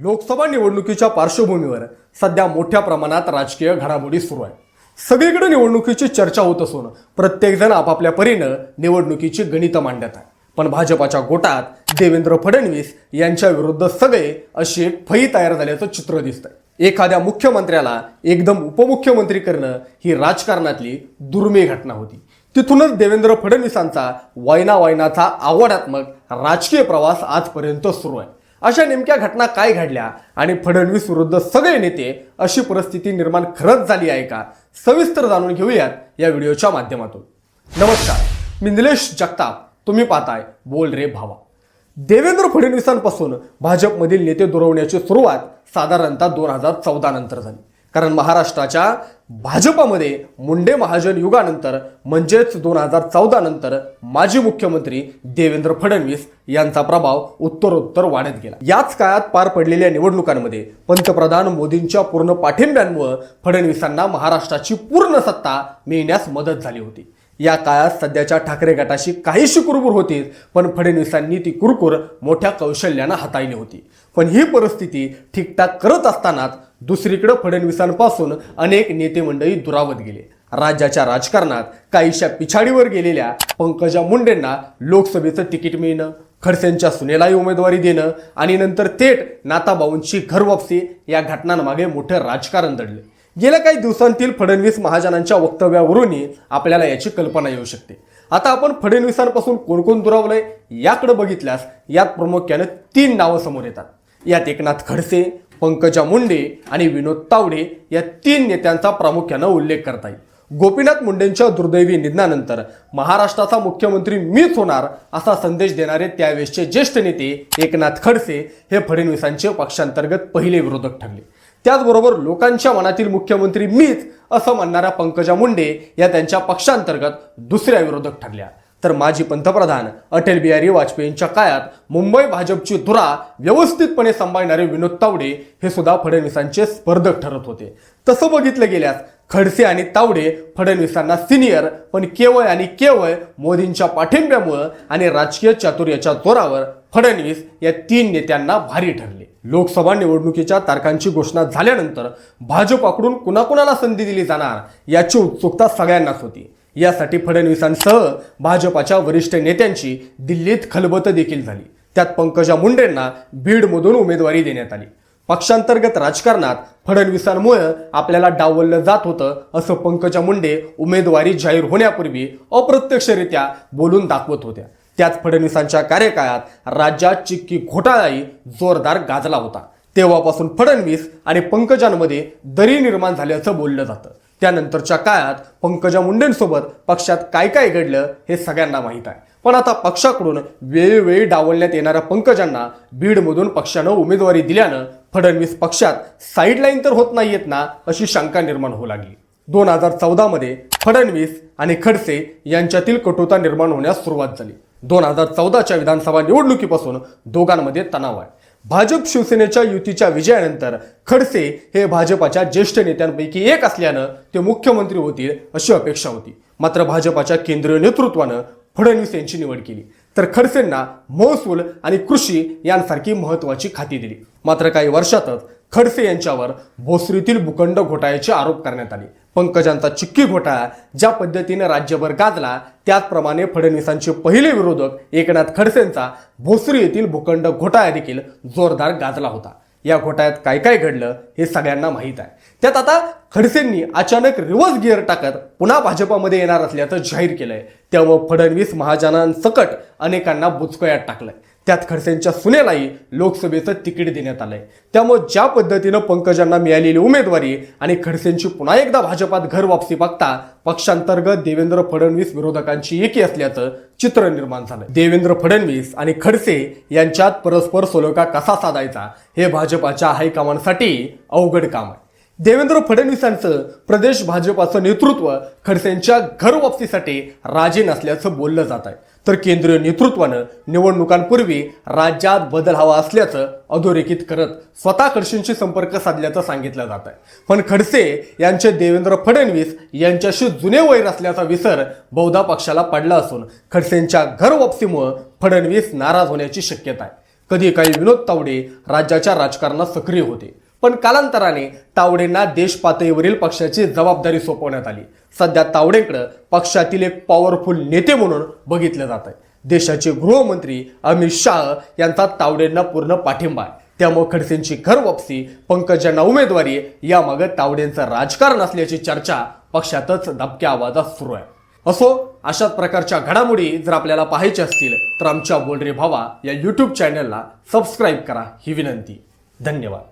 लोकसभा निवडणुकीच्या पार्श्वभूमीवर सध्या मोठ्या प्रमाणात राजकीय घडामोडी सुरू आहे सगळीकडे निवडणुकीची चर्चा होत असून प्रत्येकजण आपापल्या परीनं निवडणुकीची गणितं मांडत आहे पण भाजपाच्या गोटात देवेंद्र फडणवीस यांच्या विरुद्ध सगळे अशी एक फई तयार झाल्याचं चित्र दिसतंय. एखाद्या मुख्यमंत्र्याला एकदम उपमुख्यमंत्री करणं ही राजकारणातली दुर्मिळ घटना होती. तिथूनच देवेंद्र फडणवीसांचा वायना वायनाचा आवडात्मक राजकीय प्रवास आजपर्यंत सुरू आहे. अशा नेमक्या घटना काय घडल्या आणि फडणवीस विरुद्ध सगळे नेते अशी परिस्थिती निर्माण खरंच झाली आहे का? सविस्तर जाणून घेऊयात या व्हिडिओच्या माध्यमातून. नमस्कार मी निलेश जगताप. तुम्ही पाहताय बोल रे भावा. देवेंद्र फडणवीसांपासून भाजपमधील नेते दुरवण्याची सुरुवात साधारणतः दोन हजार चौदा नंतर झाली. कारण महाराष्ट्राच्या भाजपामध्ये मुंडे महाजन युगानंतर म्हणजेच दोन हजार चौदा नंतर माजी मुख्यमंत्री देवेंद्र फडणवीस यांचा प्रभाव उत्तरोत्तर वाढत गेला. याच काळात पार पडलेल्या निवडणुकांमध्ये पंतप्रधान मोदींच्या पूर्ण पाठिंब्यांमुळे फडणवीसांना महाराष्ट्राची पूर्ण सत्ता मिळण्यास मदत झाली होती. या काळात सध्याच्या ठाकरे गटाशी काहीशी कुरबूर होतीच पण फडणवीसांनी ती कुरकुर मोठ्या कौशल्यानं हाताळली होती. पण ही परिस्थिती ठीकठाक करत असतानाच दुसरीकडं फडणवीसांपासून अनेक नेते मंडळी दुरावत गेले. राज्याच्या राजकारणात काहीशा पिछाडीवर गेलेल्या पंकजा मुंडेंना लोकसभेचं तिकीट मिळणं खडसेंच्या सुनेलाही उमेदवारी देणं आणि नंतर थेट नाताबाऊंची घरवापसी या घटनांमागे मोठं राजकारण दडलं. गेल्या काही दिवसांतील फडणवीस महाजनांच्या वक्तव्यावरूनही आपल्याला याची कल्पना येऊ शकते. आता आपण फडणवीसांपासून कोण कोण दुरावलंय याकडे बघितल्यास यात प्रामुख्यानं तीन नावं समोर येतात. यात एकनाथ खडसे पंकजा मुंडे आणि विनोद तावडे या तीन नेत्यांचा प्रामुख्यानं उल्लेख करता येईल. गोपीनाथ मुंडेंच्या दुर्दैवी निधनानंतर महाराष्ट्राचा मुख्यमंत्री मीच होणार असा संदेश देणारे त्यावेळेसचे ज्येष्ठ नेते एकनाथ खडसे हे फडणवीसांचे पक्षांतर्गत पहिले विरोधक ठरले. त्याचबरोबर लोकांच्या मनातील मुख्यमंत्री मीच असं म्हणणाऱ्या पंकजा मुंडे या त्यांच्या पक्षांतर्गत दुसऱ्या विरोधक ठरल्या. तर माजी पंतप्रधान अटल बिहारी वाजपेयींच्या काळात मुंबई भाजपची धुरा व्यवस्थितपणे सांभाळणारे विनोद तावडे हे सुद्धा फडणवीसांचे स्पर्धक ठरत होते. तसं बघितलं गेल्यास खडसे आणि तावडे फडणवीसांना सिनियर पण केवळ आणि केवळ मोदींच्या पाठिंब्यामुळं आणि राजकीय चातुर्याच्या जोरावर फडणवीस या तीन नेत्यांना भारी ठरले. लोकसभा निवडणुकीच्या तारखांची घोषणा झाल्यानंतर भाजपाकडून कुणाकुणाला संधी दिली जाणार याची उत्सुकता सगळ्यांनाच होती. यासाठी फडणवीसांसह भाजपाच्या वरिष्ठ नेत्यांची दिल्लीत खलबत देखील झाली. त्यात पंकजा मुंडेंना बीडमधून उमेदवारी देण्यात आली. पक्षांतर्गत राजकारणात फडणवीसांमुळे आपल्याला डावललं जात होतं असं पंकजा मुंडे उमेदवारी जाहीर होण्यापूर्वी अप्रत्यक्षरित्या बोलून दाखवत होत्या. त्याच फडणवीसांच्या कार्यकाळात राज्यात चिक्की घोटाळाही जोरदार गाजला होता. तेव्हापासून फडणवीस आणि पंकजांमध्ये दरी निर्माण झाल्याचं बोललं जातं. त्यानंतरच्या काळात पंकजा मुंडेंसोबत पक्षात काय काय घडलं हे सगळ्यांना माहीत आहे. पण आता पक्षाकडून वेळोवेळी डावलण्यात येणाऱ्या पंकजांना बीडमधून पक्षानं उमेदवारी दिल्यानं फडणवीस पक्षात साईडलाईन तर होत नाहीयेत ना अशी शंका निर्माण होऊ लागली. दोन हजार चौदामध्ये फडणवीस आणि खडसे यांच्यातील कटुता निर्माण होण्यास सुरुवात झाली. दोन हजार चौदाच्या विधानसभा निवडणुकीपासून दोघांमध्ये तणाव आहे. भाजप शिवसेनेच्या युतीच्या विजयानंतर खडसे हे भाजपाच्या ज्येष्ठ नेत्यांपैकी एक असल्यानं ते मुख्यमंत्री होतील अशी अपेक्षा होती. मात्र भाजपाच्या केंद्रीय नेतृत्वानं फडणवीस यांची निवड केली. तर खडसेंना महसूल आणि कृषी यांसारखी महत्वाची खाती दिली. मात्र काही वर्षातच खडसे यांच्यावर भोसरीतील भूखंड घोटाळ्याचे आरोप करण्यात आले. पंकजांचा चिक्की घोटाळा ज्या पद्धतीने राज्यभर गाजला त्याचप्रमाणे फडणवीसांचे पहिले विरोधक एकनाथ खडसेंचा भोसरी येथील भूखंड घोटाळा देखील जोरदार गाजला होता. या घोटाळ्यात काय काय घडलं हे सगळ्यांना माहीत आहे. त्यात आता खडसेंनी अचानक रिव्हर्स गिअर टाकत पुन्हा भाजपामध्ये येणार असल्याचं जाहीर केलंय. त्यामुळे फडणवीस महाजनांसकट अनेकांना बुचकळ्यात टाकलंय. त्यात खडसेंच्या सुनेलाही लोकसभेचं तिकीट देण्यात आलंय. त्यामुळे ज्या पद्धतीनं पंकजांना मिळालेली उमेदवारी आणि खडसेंची पुन्हा एकदा भाजपात घर वापसी बघता पक्षांतर्गत देवेंद्र फडणवीस विरोधकांची एकी असल्याचं चित्र निर्माण झालं देवेंद्र फडणवीस आणि खडसे यांच्यात परस्पर सोलोका कसा साधायचा हे भाजपाच्या हायकमांडसाठी अवघड काम आहे. देवेंद्र फडणवीसांचं प्रदेश भाजपाचं नेतृत्व खडसेंच्या घरवापसीसाठी राजी नसल्याचं बोललं जात आहे. तर केंद्रीय नेतृत्वानं निवडणुकांपूर्वी राज्यात बदल हवा असल्याचं अधोरेखित करत स्वतः खडसेंशी संपर्क साधल्याचं सांगितलं जात आहे. पण खडसे यांचे देवेंद्र फडणवीस यांच्याशी जुने वैर असल्याचा विसर बहुधा पक्षाला पडला असून खडसेंच्या घरवापसीमुळं फडणवीस नाराज होण्याची शक्यता आहे. कधी काही विनोद तावडे राज्याच्या राजकारणात सक्रिय होते. पण कालांतराने तावडेंना देश पातळीवरील पक्षाची जबाबदारी सोपवण्यात आली. सध्या तावडेंकडे पक्षातील एक पॉवरफुल नेते म्हणून बघितलं जात आहे. देशाचे गृहमंत्री अमित शाह यांचा तावडेंना पूर्ण पाठिंबा आहे. त्यामुळे खडसेंची घर वापसी पंकजांना उमेदवारी यामागे तावडेंचं राजकारण असल्याची चर्चा पक्षातच दबक्या आवाजात सुरू आहे. असो अशाच प्रकारच्या घडामोडी जर आपल्याला पाहायच्या असतील तर आमच्या बोलरे भावा या यूट्यूब चॅनलला सबस्क्राईब करा. ही विनंती. धन्यवाद.